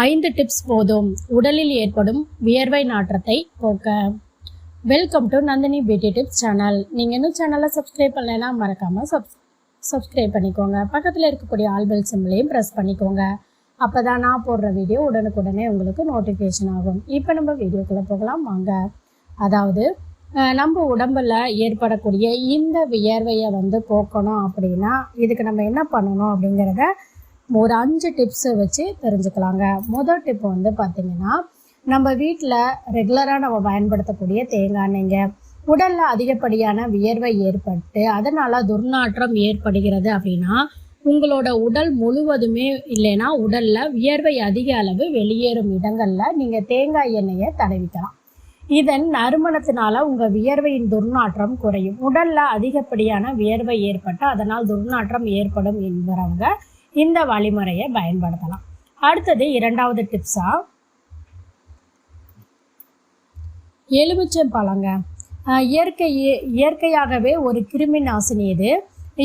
ஐந்து டிப்ஸ் போதும். உடலில் ஏற்படும் வியர்வை நாற்றத்தை போக்க. Welcome to Nandini beauty tips channel நீங்கள் இன்னும் சேனலை சப்ஸ்கிரைப் பண்ணலைன்னா மறக்காமல் சப் சப்ஸ்கிரைப் பண்ணிக்கோங்க. பக்கத்தில் இருக்கக்கூடிய ஆல்பெல் சிம்பிளையும் ப்ரெஸ் பண்ணிக்கோங்க. அப்போ தான் நான் போடுற வீடியோ உடனுக்குடனே உங்களுக்கு நோட்டிஃபிகேஷன் ஆகும். இப்போ நம்ம வீடியோக்குள்ளே போகலாம். வாங்க. அதாவது நம்ம உடம்புல ஏற்படக்கூடிய இந்த வியர்வையை வந்து போக்கணும் அப்படின்னா இதுக்கு நம்ம என்ன பண்ணணும் அப்படிங்கிறத ஒரு அஞ்சு டிப்ஸை வச்சு தெரிஞ்சுக்கலாங்க. முதல் டிப் வந்து பார்த்திங்கன்னா நம்ம வீட்டில் ரெகுலராக நம்ம பயன்படுத்தக்கூடிய தேங்காய் எண்ணெய்ங்க. உடலில் அதிகப்படியான வியர்வை ஏற்பட்டு அதனால் துர்நாற்றம் ஏற்படுகிறது அப்படின்னா உங்களோட உடல் முழுவதுமே இல்லைன்னா உடலில் வியர்வை அதிக அளவு வெளியேறும் இடங்களில் நீங்கள் தேங்காய் எண்ணெயை தடவிக்கலாம். இதன் நறுமணத்தினால உங்கள் வியர்வையின் துர்நாற்றம் குறையும். உடலில் அதிகப்படியான வியர்வை ஏற்பட்டு அதனால் துர்நாற்றம் ஏற்படும் என்பவங்க இந்த வழிமுறையை பயன்படுத்தலாம். அடுத்தது இரண்டாவது டிப்ஸா எலுமிச்சம் பழங்க. இயற்கை இயற்கையாகவே ஒரு கிருமி நாசினி இது.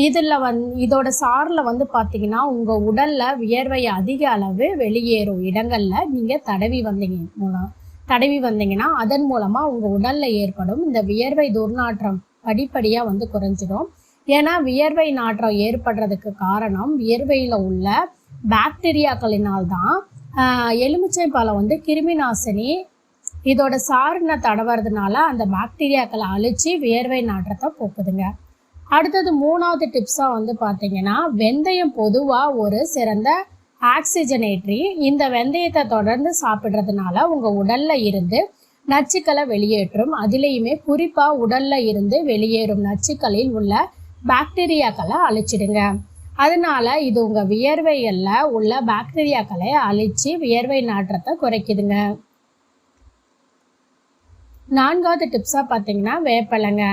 இதில் வந் இதோட சாரில் வந்து பார்த்தீங்கன்னா உங்கள் உடலில் வியர்வை அதிக அளவு வெளியேறும் இடங்களில் நீங்கள் தடவி வந்தீங்க மூலம் தடவி வந்தீங்கன்னா அதன் மூலமாக உங்கள் உடலில் ஏற்படும் இந்த வியர்வை துர்நாற்றம் படிப்படியாக வந்து குறைஞ்சிடும். ஏன்னா வியர்வை நாற்றம் ஏற்படுறதுக்கு காரணம் வியர்வையில் உள்ள பாக்டீரியாக்களினால் தான் எலுமிச்சை பழம் வந்து கிருமி நாசினி இதோட சாறினை தடவுறதுனால அந்த பாக்டீரியாக்களை அழிச்சு வியர்வை நாற்றத்தை போக்குதுங்க. அடுத்தது மூணாவது டிப்ஸாக வந்து பார்த்தீங்கன்னா வெந்தயம் பொதுவாக ஒரு சிறந்த ஆக்சிஜனேட்ரி. இந்த வெந்தயத்தை தொடர்ந்து சாப்பிட்றதுனால உங்கள் உடலில் இருந்து நச்சுக்களை வெளியேற்றும். அதுலேயுமே குறிப்பாக உடலில் இருந்து வெளியேறும் நச்சுக்களில் உள்ள பாக்டீரியாக்களை அழிச்சிடுங்க. அதனால இது உங்கள் வியர்வைகளில் உள்ள பாக்டீரியாக்களை அழிச்சு வியர்வை நாற்றத்தை குறைக்குதுங்க. நான்காவது டிப்ஸாக பார்த்தீங்கன்னா வேப்பிலைங்க.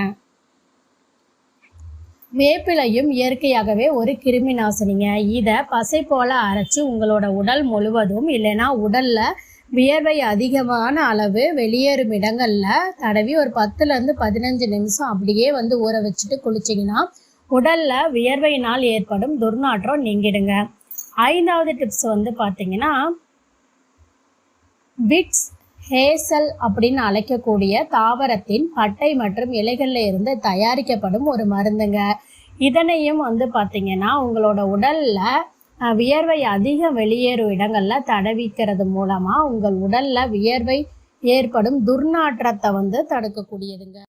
வேப்பிலையும் இயற்கையாகவே ஒரு கிருமி நாசினிங்க. இதை பசை போல அரைச்சு உங்களோட உடல் முழுவதும் இல்லைன்னா உடல்ல வியர்வை அதிகமான அளவு வெளியேறும் இடங்களில் தடவி ஒரு பத்துலேருந்து பதினஞ்சு நிமிஷம் அப்படியே வந்து ஊற வச்சுட்டு குளிச்சிங்கன்னா உடலில் வியர்வையினால் ஏற்படும் துர்நாற்றம் நீங்கிடுங்க. ஐந்தாவது டிப்ஸ் வந்து பார்த்தீங்கன்னா பிட்ஸ் ஹேசல் அப்படின்னு அழைக்கக்கூடிய தாவரத்தின் பட்டை மற்றும் இலைகளில் இருந்து தயாரிக்கப்படும் ஒரு மருந்துங்க. இதனையும் வந்து பார்த்தீங்கன்னா உங்களோட உடலில் வியர்வை அதிகம் வெளியேறும் இடங்களில் தடவிக்கிறது மூலமாக உங்கள் உடலில் வியர்வை ஏற்படும் துர்நாற்றத்தை வந்து தடுக்கக்கூடியதுங்க.